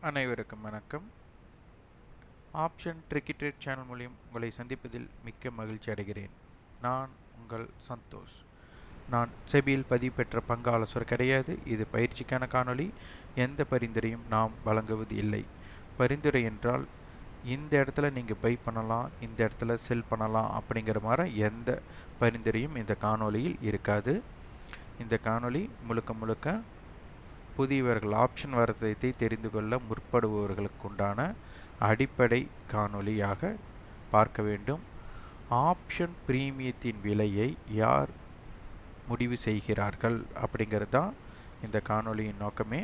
அனைவருக்கும் வணக்கம். Option ட்ரிக்கிட்ரேட் channel மூலியம் உங்களை சந்திப்பதில் மிக்க மகிழ்ச்சி அடைகிறேன். நான் உங்கள் சந்தோஷ். நான் செபியில் பதிவு பெற்ற பங்கு கிடையாது. இது பயிற்சிக்கான காணொளி. எந்த பரிந்துரையும் நாம் வழங்குவது இல்லை. பரிந்துரை என்றால் இந்த இடத்துல நீங்கள் பை பண்ணலாம் இந்த இடத்துல செல் பண்ணலாம் அப்படிங்கிற மாதிரி எந்த பரிந்துரையும் இந்த காணொளியில் இருக்காது. இந்த காணொளி முழுக்க முழுக்க புதியவர்கள் ஆப்ஷன் வர்த்தகத்தை தெரிந்து கொள்ள முற்படுபவர்களுக்கு உண்டான அடிப்படை காணொளியாக பார்க்க வேண்டும். ஆப்ஷன் பிரீமியத்தின் விலையை யார் முடிவு செய்கிறார்கள் அப்படிங்கிறது தான் இந்த காணொளியின் நோக்கமே.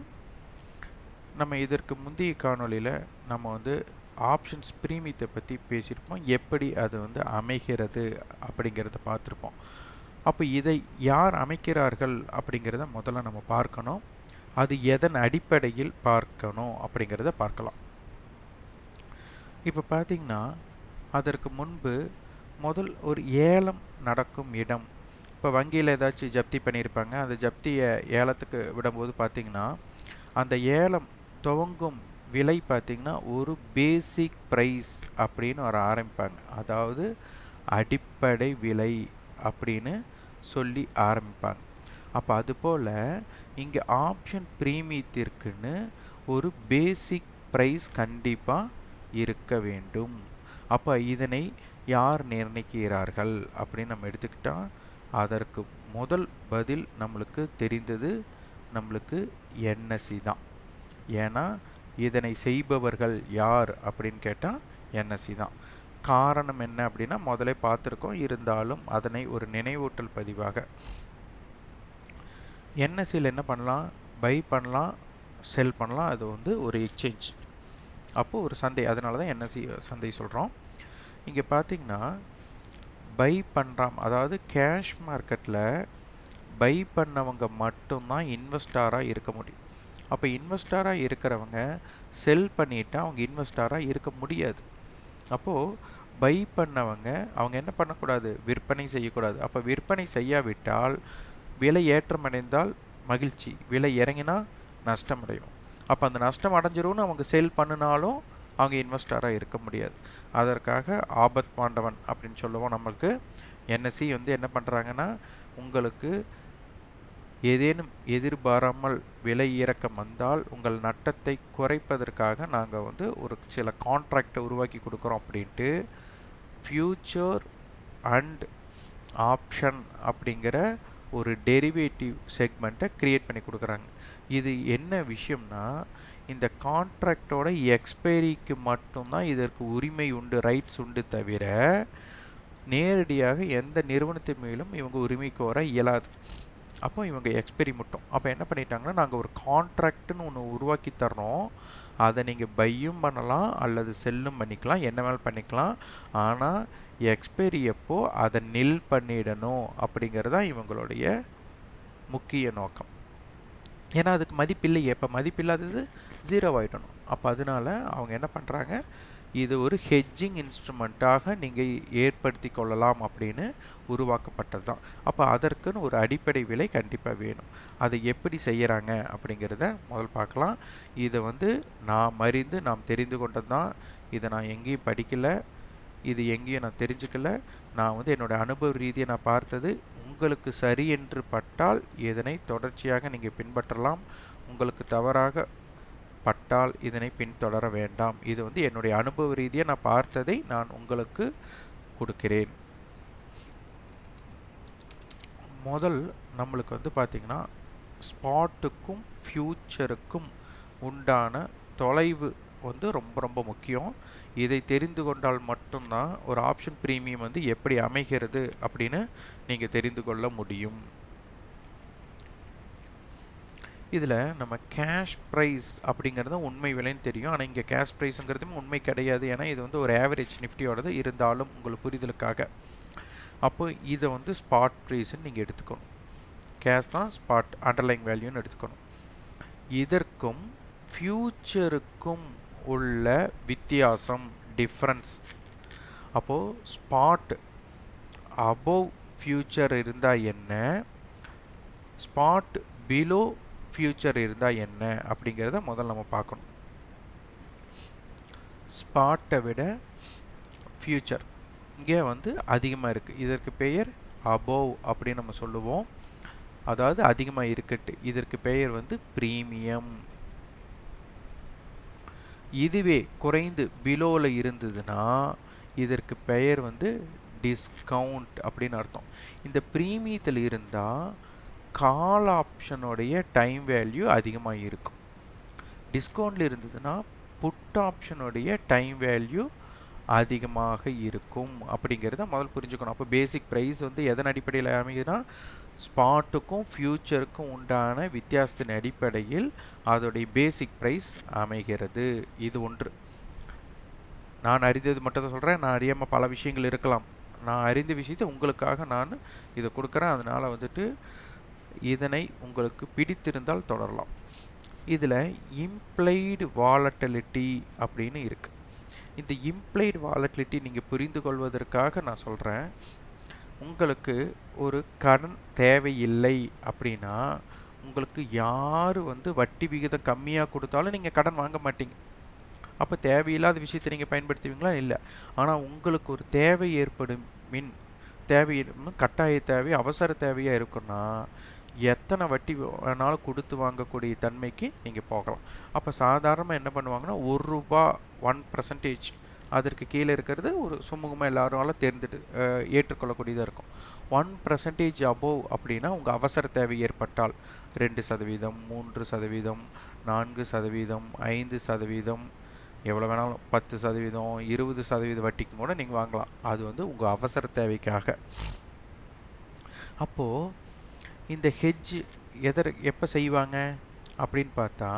நம்ம இதற்கு முந்தைய காணொளியில் நம்ம வந்து ஆப்ஷன்ஸ் பிரீமியத்தை பற்றி பேசியிருப்போம். எப்படி அது வந்து அமைகிறது அப்படிங்கிறத பார்த்துருப்போம். அப்போ இதை யார் அமைக்கிறார்கள் அப்படிங்கிறத முதல்ல நம்ம பார்க்கணும். அது எதன் அடிப்படையில் பார்க்கணும் அப்படிங்கிறத பார்க்கலாம். இப்போ பார்த்தீங்கன்னா அதற்கு முன்பு முதல் ஒரு ஏலம் நடக்கும் இடம் இப்போ வங்கியில் ஏதாச்சும் ஜப்தி பண்ணியிருப்பாங்க அந்த ஜப்தியை ஏலத்துக்கு விடும்போது பார்த்தீங்கன்னா அந்த ஏலம் துவங்கும் விலை பார்த்திங்கன்னா ஒரு பேசிக் ப்ரைஸ் அப்படின்னு ஒரு ஆரம்பிப்பாங்க. அதாவது அடிப்படை விலை அப்படின்னு சொல்லி ஆரம்பிப்பாங்க. அப்போ அதுபோல் இங்கே ஆப்ஷன் ப்ரீமியத்திற்குன்னு ஒரு பேசிக் ப்ரைஸ் கண்டிப்பாக இருக்க வேண்டும். அப்போ இதனை யார் நிர்ணயிக்கிறார்கள் அப்படின்னு நம்ம எடுத்துக்கிட்டால் அதற்கு முதல் பதில் நம்மளுக்கு தெரிந்தது நம்மளுக்கு என்எஸ்சி தான். ஏன்னா இதனை செய்பவர்கள் யார் அப்படின்னு கேட்டால் என்எஸ்சி தான். காரணம் என்ன அப்படின்னா முதலே பார்த்துருக்கோம். இருந்தாலும் அதனை ஒரு நினைவூட்டல் பதிவாக என்எஸ்சியில் என்ன பண்ணலாம்? பை பண்ணலாம் செல் பண்ணலாம். அது வந்து ஒரு எக்ஸ்சேஞ்ச் அப்போது ஒரு சந்தை. அதனால தான் என்எஸ்சி சந்தை சொல்கிறோம் இங்கே பார்த்தீங்கன்னா பை பண்ணுறாம் அதாவது கேஷ் மார்க்கெட்டில் பை பண்ணவங்க மட்டும்தான் இன்வெஸ்டாராக இருக்க முடியும். அப்போ இன்வெஸ்டாராக இருக்கிறவங்க செல் பண்ணிவிட்டு அவங்க இன்வெஸ்டாராக இருக்க முடியாது. அப்போது பை பண்ணவங்க அவங்க என்ன பண்ணக்கூடாது? விற்பனை செய்யக்கூடாது. அப்போ விற்பனை செய்யாவிட்டால் விலை ஏற்றம் அடைந்தால் மகிழ்ச்சி. விலை இறங்கினா நஷ்டம் அடையும் அப்போ அந்த நஷ்டம் அடைஞ்சிரும்னு அவங்க சேல் பண்ணினாலும் அவங்க இன்வெஸ்டராக இருக்க முடியாது. அதற்காக ஆபத் பாண்டவன் அப்படின்னு சொல்லுவோம் நம்மளுக்கு. என்எஸ்சி வந்து என்ன பண்ணுறாங்கன்னா உங்களுக்கு ஏதேனும் எதிர்பாராமல் விலை இறக்கம் வந்தால் உங்கள் நட்டத்தை குறைப்பதற்காக நாங்கள் வந்து ஒரு சில கான்ட்ராக்டை உருவாக்கி கொடுக்குறோம் அப்படின்ட்டு ஃப்யூச்சர் அண்ட் ஆப்ஷன் அப்படிங்கிற ஒரு டெரிவேட்டிவ் செக்மெண்ட்டை க்ரியேட் பண்ணி கொடுக்குறாங்க. இது என்ன விஷயம்னா இந்த கான்ட்ராக்டோட எக்ஸ்பைரிக்கு மட்டும்தான் இதற்கு உரிமை உண்டு ரைட்ஸ் உண்டு தவிர நேரடியாக எந்த நிறுவனத்தின் மேலும் இவங்க உரிமை கோர இயலாது. அப்போ இவங்க எக்ஸ்பைரி மட்டும். அப்போ என்ன பண்ணிட்டாங்கன்னா நாங்கள் ஒரு கான்ட்ராக்ட்னு ஒன்று உருவாக்கி தர்றோம். அதை நீங்கள் பையும் பண்ணலாம் அல்லது செல்லும் பண்ணிக்கலாம் என்ன வேணாலும் பண்ணிக்கலாம். ஆனால் எக்ஸ்பைரி எப்போ அதை நில் பண்ணிடணும் அப்படிங்கிறது தான் இவங்களுடைய முக்கிய நோக்கம். ஏன்னா அதுக்கு மதிப்பில்லையே இப்போ மதிப்பில்லாதது ஜீரோ ஆகிடணும் அப்போ அதனால் அவங்க என்ன பண்ணுறாங்க இது ஒரு ஹெட்ஜிங் இன்ஸ்ட்ருமெண்ட்டாக நீங்கள் ஏற்படுத்தி கொள்ளலாம் அப்படின்னு உருவாக்கப்பட்டது தான். அப்போ அதற்குன்னு ஒரு அடிப்படை விலை கண்டிப்பாக வேணும். அதை எப்படி செய்கிறாங்க அப்படிங்கிறத முதல் பார்க்கலாம். இதை வந்து நாம் அறிந்து நாம் தெரிந்து கொண்டது தான். இதை நான் எங்கேயும் படிக்கலை. இது எங்கேயும் நான் தெரிஞ்சுக்கல. நான் வந்து என்னோடய அனுபவ ரீதியை நான் பார்த்தது உங்களுக்கு சரி என்று பட்டால் இதனை தொடர்ச்சியாக நீங்கள் பின்பற்றலாம் உங்களுக்கு தவறாக பட்டால் இதனை பின்தொடர வேண்டாம். இது வந்து என்னுடைய அனுபவ ரீதியாக நான் பார்த்ததை நான் உங்களுக்கு கொடுக்கிறேன். முதல் நம்மளுக்கு வந்து பார்த்திங்கன்னா ஸ்பாட்டுக்கும் ஃப்யூச்சருக்கும் உண்டான தொலைவு வந்து ரொம்ப ரொம்ப முக்கியம். இதை தெரிந்து கொண்டால் மட்டும்தான் ஒரு ஆப்ஷன் ப்ரீமியம் வந்து எப்படி அமைகிறது அப்படின்னு நீங்கள் தெரிந்து கொள்ள முடியும். இதில் நம்ம கேஷ் ப்ரைஸ் அப்படிங்கிறது உண்மை விலைன்னு தெரியும். ஆனால் இங்கே கேஷ் ப்ரைஸுங்கிறதும் உண்மை கிடையாது. ஏன்னா இது வந்து ஒரு ஆவரேஜ் நிஃப்டியோடது. இருந்தாலும் உங்களுக்கு புரிதலுக்காக. அப்போ இதை வந்து ஸ்பாட் ப்ரைஸ்ன்னு நீங்கள் எடுத்துக்கணும். கேஷ் தான் ஸ்பாட் அண்டர்லைங் வேல்யூன்னு எடுத்துக்கணும். இதற்கும் ஃப்யூச்சருக்கும் உள்ள வித்தியாசம் டிஃப்ரென்ஸ் அப்போது ஸ்பாட் அபோவ் ஃப்யூச்சர் இருந்தால் என்ன? ஸ்பாட் பிலோ ஃப்யூச்சர் இருந்தால் என்ன அப்படிங்கிறத முதல்ல நம்ம பார்க்கணும். ஸ்பாட்டை விட ஃப்யூச்சர் இங்கே வந்து அதிகமாக இருக்குது இதற்கு பெயர் அபோவ் அப்படின்னு நம்ம சொல்லுவோம். அதாவது அதிகமாக இருக்கட்டு. இதற்கு பெயர் வந்து ப்ரீமியம் இதுவே குறைந்து பிலோவில் இருந்ததுன்னா இதற்கு பெயர் வந்து டிஸ்கவுண்ட் அப்படின்னு அர்த்தம். இந்த ப்ரீமியத்தில் இருந்தால் கால் ஆப்ஷனுடைய டைம் வேல்யூ அதிகமாக இருக்கும். டிஸ்கவுண்டில் இருந்ததுன்னா புட் ஆப்ஷனுடைய டைம் வேல்யூ அதிகமாக இருக்கும் அப்படிங்கிறத முதல் புரிஞ்சுக்கணும். அப்போ பேசிக் ப்ரைஸ் வந்து எதன் அடிப்படையில் அமையுதுன்னா ஸ்பாட்டுக்கும் ஃப்யூச்சருக்கும் உண்டான வித்தியாசத்தின் அடிப்படையில் அதோடைய பேசிக் ப்ரைஸ் அமைகிறது. இது ஒன்று. நான் அறிந்தது மட்டும் தான் சொல்கிறேன் நான் அறியாமல் பல விஷயங்கள் இருக்கலாம். நான் அறிந்த விஷயத்தை உங்களுக்காக நான் இதை கொடுக்குறேன். அதனால் வந்துட்டு இதனை உங்களுக்கு பிடித்திருந்தால் தொடரலாம். இதில் இம்ப்ளைடு வாலட்டிலிட்டி அப்படின்னு இருக்குது இந்த இம்ப்ளைடு வாலட்டிலிட்டி நீங்கள் புரிந்து கொள்வதற்காக நான் சொல்கிறேன் உங்களுக்கு ஒரு கடன் தேவையில்லை அப்படின்னா உங்களுக்கு யார் வந்து வட்டி விகிதம் கம்மியாக கொடுத்தாலும் நீங்கள் கடன் வாங்க மாட்டீங்க. அப்போ தேவையில்லாத விஷயத்தை நீங்கள் பயன்படுத்துவீங்களா? இல்லை. ஆனால் உங்களுக்கு ஒரு தேவை ஏற்படும் மின் தேவை கட்டாய தேவை அவசர தேவையாக இருக்குன்னா எத்தனை வட்டி வேணாலும் கொடுத்து வாங்கக்கூடிய தன்மைக்கு நீங்கள் போகலாம். அப்போ சாதாரணமாக என்ன பண்ணுவாங்கன்னா ஒரு ரூபா ஒன் பர்சன்டேஜ் அதற்கு கீழே இருக்கிறது ஒரு சுமூகமாக எல்லாராலும் தேர்ந்தெடு ஏற்றுக்கொள்ளக்கூடியதாக இருக்கும். ஒன் பர்சன்டேஜ் அபோவ் அப்படின்னா உங்கள் அவசர தேவை ஏற்பட்டால் ரெண்டு சதவீதம் மூன்று சதவீதம் நான்கு சதவீதம் ஐந்து சதவீதம் எவ்வளோ வேணாலும் பத்து சதவீதம் இருபது சதவீத வட்டிக்கும் கூட நீங்கள் வாங்கலாம். அது வந்து உங்கள் அவசர தேவைக்காக. அப்போது இந்த ஹெஜ் எதர் எப்போ செய்வாங்க அப்படின்னு பார்த்தா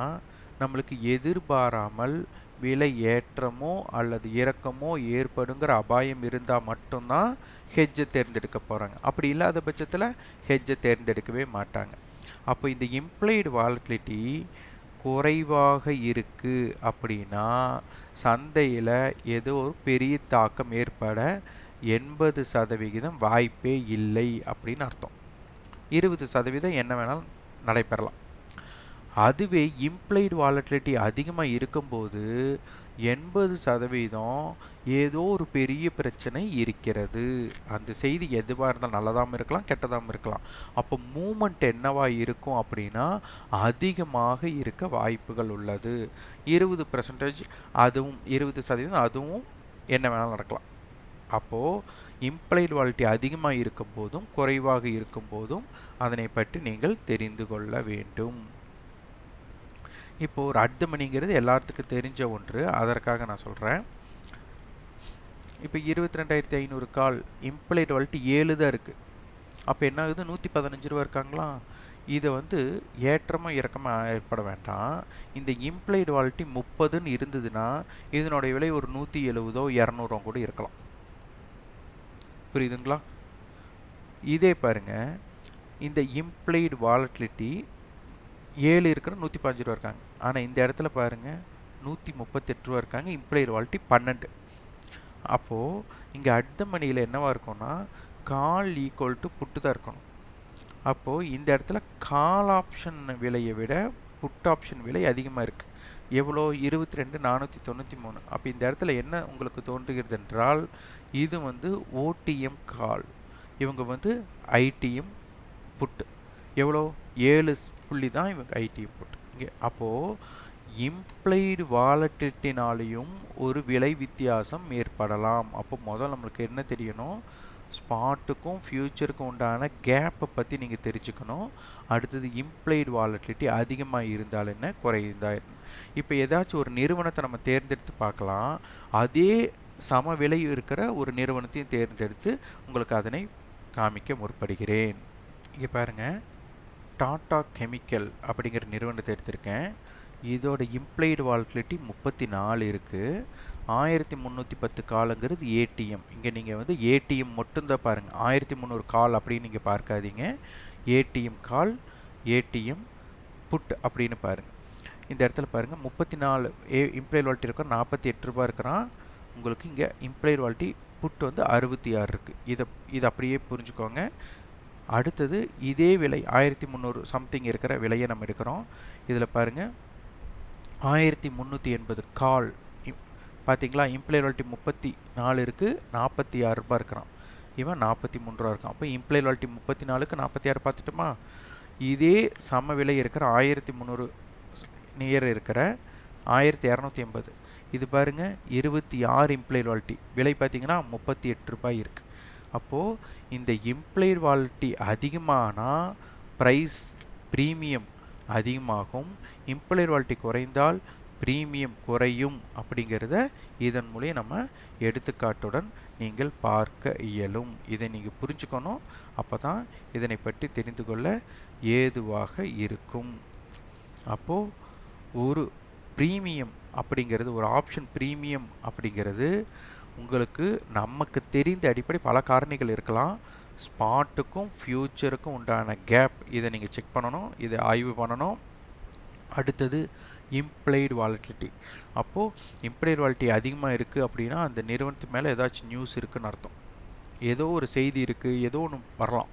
நம்மளுக்கு எதிர்பாராமல் விலை ஏற்றமோ அல்லது இறக்கமோ ஏற்படுங்கிற அபாயம் இருந்தால் மட்டும்தான் ஹெஜ்ஜை தேர்ந்தெடுக்க போகிறாங்க அப்படி இல்லாத பட்சத்தில் ஹெஜ்ஜை தேர்ந்தெடுக்கவே மாட்டாங்க. அப்போ இந்த இம்ப்ளைடு வாலட்டிலிட்டி குறைவாக இருக்குது அப்படின்னா சந்தையில் ஏதோ ஒரு பெரிய தாக்கம் ஏற்பட எண்பது சதவிகிதம் வாய்ப்பே இல்லை அப்படின்னு அர்த்தம். இருபது சதவீதம் என்ன வேணாலும் நடைபெறலாம். அதுவே இம்ப்ளைடு வாலட்டிலிட்டி அதிகமாக இருக்கும்போது எண்பது சதவீதம் ஏதோ ஒரு பெரிய பிரச்சனை இருக்கிறது. அந்த செய்தி எதுவாக இருந்தால் நல்லதாகவும் இருக்கலாம் கெட்டதாகவும் இருக்கலாம். அப்போ மூமெண்ட் என்னவாக இருக்கும் அப்படின்னா அதிகமாக இருக்க வாய்ப்புகள் உள்ளது. இருபது பர்சன்டேஜ் அதுவும் இருபது சதவீதம் அதுவும் என்ன வேணாலும் நடக்கலாம். அப்போது இம்ப்ளைடு வாலிட்டி அதிகமாக இருக்கும் போதும் குறைவாக இருக்கும் போதும் அதனை பற்றி நீங்கள் தெரிந்து கொள்ள வேண்டும். இப்போது ஒரு அர்த்தமணிங்கிறது எல்லாத்துக்கும் தெரிஞ்ச ஒன்று. அதற்காக நான் சொல்கிறேன் இப்போ இருபத்தி ரெண்டாயிரத்தி ஐநூறு கால் இம்ப்ளைடு வாலிட்டி ஏழு தான் இருக்குது அப்போ என்ன ஆகுது? நூற்றி பதினஞ்சு ரூபா இருக்காங்களா? இதை வந்து ஏற்றமாக இறக்கமாக ஏற்பட வேண்டாம். இந்த இம்ப்ளைடு வாலிட்டி முப்பதுன்னு இருந்ததுன்னா இதனுடைய விலை ஒரு நூற்றி எழுபதோ இரநூறோ கூட இருக்கலாம். புரியுதுங்களா? இதே பாருங்கள் இந்த இம்ப்ளைடு வாலட்டிலிட்டி ஏழு இருக்கிற நூற்றி பதினஞ்சு ரூபா இருக்காங்க. ஆனால் இந்த இடத்துல பாருங்கள் நூற்றி முப்பத்தெட்டு ரூபா இருக்காங்க இம்ப்ளைடு வாலிட்டி பன்னெண்டு. அப்போது இங்கே அடுத்த மணியில் என்னவாக இருக்கும்னா கால் ஈக்குவல் டு புட்டு தான் இருக்கணும். அப்போது இந்த இடத்துல கால் ஆப்ஷன் விலையை விட புட் ஆப்ஷன் விலை அதிகமாக இருக்குது எவ்வளோ? இருபத்தி ரெண்டு நானூற்றி தொண்ணூற்றி மூணு. அப்போ இந்த இடத்துல என்ன உங்களுக்கு தோன்றுகிறது என்றால் இது வந்து ஓடிஎம் கால் இவங்க வந்து ஐடிஎம் புட்டு எவ்வளோ? ஏழு புள்ளி தான் இவங்க ஐடிஎம் புட்டு இங்கே அப்போது இம்ப்ளைடு வாலட்டினாலையும் ஒரு விலை வித்தியாசம் ஏற்படலாம். அப்போ முதல் நம்மளுக்கு என்ன தெரியணும்? ஸ்பாட்டுக்கும் ஃப்யூச்சருக்கும் உண்டான கேப்பை பற்றி நீங்கள் தெரிஞ்சுக்கணும். அடுத்தது இம்ப்ளைடு வாலட்டிலிட்டி அதிகமாக இருந்தால் என்ன? குறைந்தால் இப்போ ஏதாச்சும் ஒரு நிறுவனத்தை நம்ம தேர்ந்தெடுத்து பார்க்கலாம். அதே சம விலை இருக்கிற ஒரு நிறுவனத்தையும் தேர்ந்தெடுத்து உங்களுக்கு அதனை காமிக்க முற்படுகிறேன். இங்கே பாருங்கள் டாடா கெமிக்கல் அப்படிங்கிற நிறுவனத்தை எடுத்திருக்கேன். இதோட இம்ப்ளைடு வால்டிலிட்டி முப்பத்தி நாலு இருக்குது ஆயிரத்தி முந்நூற்றி பத்து காலுங்கிறது ஏடிஎம். இங்கே நீங்கள் வந்து ஏடிஎம் மட்டும்தான் பாருங்கள் ஆயிரத்தி முந்நூறு கால் அப்படின்னு நீங்கள் பார்க்காதீங்க. ஏடிஎம் கால் ஏடிஎம் புட் அப்படின்னு பாருங்கள் இந்த இடத்துல பாருங்கள் முப்பத்தி நாலு ஏ இம்ப்ளாய் வால்ட்டி இருக்கிற நாற்பத்தி எட்டு ரூபா இருக்கிறான். உங்களுக்கு இங்கே இம்ப்ளைட் வால்ட்டி புட் வந்து அறுபத்தி ஆறு இருக்குது இதை இது அப்படியே புரிஞ்சுக்கோங்க. அடுத்தது இதே விலை ஆயிரத்தி முந்நூறு சம்திங் இருக்கிற விலையை நம்ம எடுக்கிறோம். இதில் பாருங்கள் ஆயிரத்தி முந்நூற்றி எண்பது கால் பார்த்தீங்களா இம்ப்ளைட் வால்ட்டி முப்பத்தி நாலு இருக்குது நாற்பத்தி ஆறு ரூபாய் இருக்கிறான். இவன் நாற்பத்தி மூணு ரூபா இருக்கான். அப்போ இம்ப்ளைட் வால்ட்டி முப்பத்தி நாலுக்கு நாற்பத்தி ஆறு பார்த்துட்டுமா இதே சம விலை இருக்கிற ஆயிரத்தி முந்நூறு நியர் இருக்கிற ஆயிரத்தி இரநூத்தி எண்பது. இது பாருங்கள் இருபத்தி ஆறு இம்ப்ளைட் வாலிட்டி விலை பார்த்தீங்கன்னா முப்பத்தி எட்டு ரூபாய் இருக்குது அப்போது இந்த இம்ப்ளைட் வாலிட்டி அதிகமானால் ப்ரைஸ் ப்ரீமியம் அதிகமாகும். இம்ப்ளைட் வாலிட்டி குறைந்தால் ப்ரீமியம் குறையும் அப்படிங்கிறத இதன் மூலியம் நம்ம எடுத்துக்காட்டுடன் நீங்கள் பார்க்க இயலும். இதை நீங்கள் புரிஞ்சுக்கணும். அப்போ தான் இதனை பற்றி தெரிந்து கொள்ள ஏதுவாக இருக்கும். அப்போது ஒரு ப்ரீமியம் அப்படிங்கிறது ஒரு ஆப்ஷன் ப்ரீமியம் அப்படிங்கிறது உங்களுக்கு நமக்கு தெரிந்த அடிப்படை பல காரணிகள் இருக்கலாம். ஸ்பாட்டுக்கும் ஃப்யூச்சருக்கும் உண்டான கேப் இதை நீங்கள் செக் பண்ணணும் இதை ஆய்வு பண்ணணும். அடுத்தது இம்ப்ளைடு வாலட்டிலிட்டி அப்போது இம்ப்ளைடு வாலிட்டி அதிகமாக இருக்குது அப்படின்னா அந்த நிறுவனத்து மேலே ஏதாச்சும் நியூஸ் இருக்குன்னு அர்த்தம். ஏதோ ஒரு செய்தி இருக்குது ஏதோ ஒன்று வரலாம்.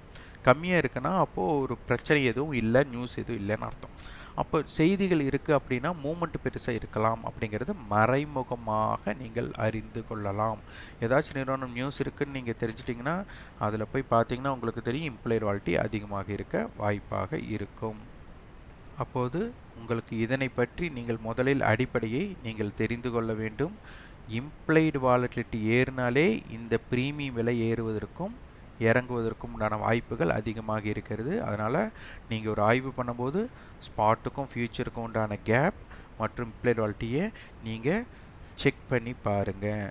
கம்மியாக இருக்குன்னா அப்போது ஒரு பிரச்சனை எதுவும் இல்லை நியூஸ் எதுவும் இல்லைன்னு அர்த்தம். அப்போ செய்திகள் இருக்குது அப்படின்னா மூமெண்ட் பெருசாக இருக்கலாம் அப்படிங்கிறது மறைமுகமாக நீங்கள் அறிந்து கொள்ளலாம். ஏதாச்சும் நிறுவனம் நியூஸ் இருக்குன்னு நீங்கள் தெரிஞ்சிட்டிங்கன்னா அதில் போய் பார்த்தீங்கன்னா உங்களுக்கு தெரியும் இம்ப்ளாயர் வாலிட்டி அதிகமாக இருக்க வாய்ப்பாக இருக்கும். அப்போது உங்களுக்கு இதனை பற்றி நீங்கள் முதலில் அடிப்படையை நீங்கள் தெரிந்து கொள்ள வேண்டும். இம்ப்ளைடு வாலட்டிலிட்டி ஏறினாலே இந்த ப்ரீமியம் விலை ஏறுவதற்கும் இறங்குவதற்கும் உண்டான வாய்ப்புகள் அதிகமாக இருக்கிறது. அதனால் நீங்கள் ஒரு ஆய்வு பண்ணும்போது ஸ்பாட்டுக்கும் ஃப்யூச்சருக்கும் உண்டான கேப் மற்றும் இம்ப்ளைடு வாலிட்டியை நீங்கள் செக் பண்ணி பாருங்கள்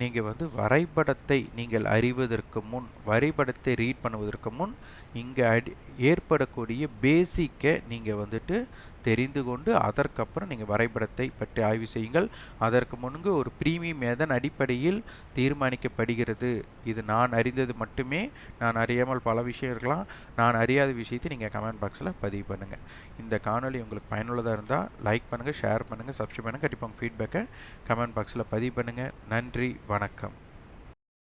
நீங்கள் வந்து வரைபடத்தை நீங்கள் அறிவதற்கு முன் வரைபடத்தை ரீட் பண்ணுவதற்கு முன் இங்கே அடி ஏற்படக்கூடிய பேசிக்கை நீங்கள் வந்துட்டு தெரிந்து கொண்டு அதற்கப்புறம் நீங்கள் வரைபடத்தை பற்றி ஆய்வு செய்யுங்கள். அதற்கு முன்பு ஒரு ப்ரீமியம் எதன் அடிப்படையில் தீர்மானிக்கப்படுகிறது. இது நான் அறிந்தது மட்டுமே. நான் அறியாமல் பல விஷயம் இருக்கலாம் நான் அறியாத விஷயத்தை நீங்கள் கமெண்ட் பாக்ஸில் பதிவு பண்ணுங்கள் இந்த காணொலி உங்களுக்கு பயனுள்ளதாக இருந்தால் லைக் பண்ணுங்கள் ஷேர் பண்ணுங்கள் சப்ஸ்கிரைப் பண்ணுங்கள் கண்டிப்பாக ஃபீட்பேக்கை கமெண்ட் பாக்ஸில் பதிவு பண்ணுங்கள் நன்றி வணக்கம்.